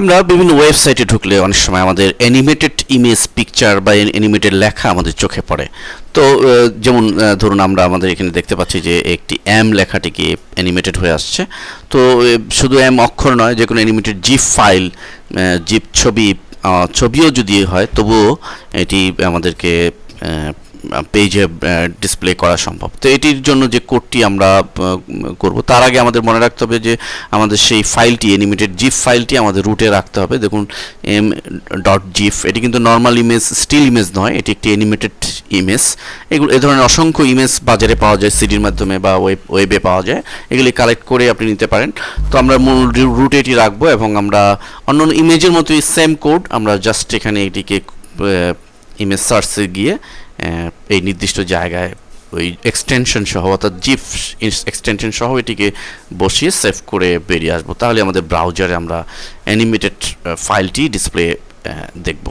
আমরা বিভিন্ন ওয়েবসাইটে ঢুকলে অনেক সময় আমাদের অ্যানিমেটেড ইমেজ পিকচার বা অ্যানিমেটেড লেখা আমাদের চোখে পড়ে। তো যেমন ধরুন আমরা আমাদের এখানে দেখতে পাচ্ছি যে একটি এম লেখাটিকে অ্যানিমেটেড হয়ে আসছে। তো শুধু এম অক্ষর নয়, যে কোনো অ্যানিমেটেড জিপ ফাইল জিপ ছবি ছবিও যদি হয়, তবুও এটি আমাদেরকে পেজে ডিসপ্লে করা সম্ভব। তো এটির জন্য যে কোডটি আমরা করব, তার আগে আমাদের মনে রাখতে হবে যে আমাদের সেই ফাইলটি অ্যানিমেটেড জিপ ফাইলটি আমাদের রুটে রাখতে হবে। দেখুন এম ডট জিপ এটি কিন্তু নর্মাল ইমেজ স্টিল ইমেজ নয়, এটি একটি অ্যানিমেটেড ইমেজ এগুলো, এ ধরনের অসংখ্য ইমেজ বাজারে পাওয়া যায় সিডির মাধ্যমে বা ওয়েব ওয়েবে পাওয়া যায়। এগুলি কালেক্ট করে আপনি নিতে পারেন। তো আমরা মূল রুটে এটি রাখব এবং আমরা অন্য ইমেজের মতোই সেম কোড আমরা জাস্ট এখানে এটিকে ইমেজ সার্চে গিয়ে এই নির্দিষ্ট জায়গায় ওই এক্সটেনশন সহ অর্থাৎ জিপ এক্সটেনশন সহ এটিকে বসিয়ে সেভ করে বেরিয়ে আসব। তাহলে আমাদের ব্রাউজারে আমরা অ্যানিমেটেড ফাইলটি ডিসপ্লে দেখব।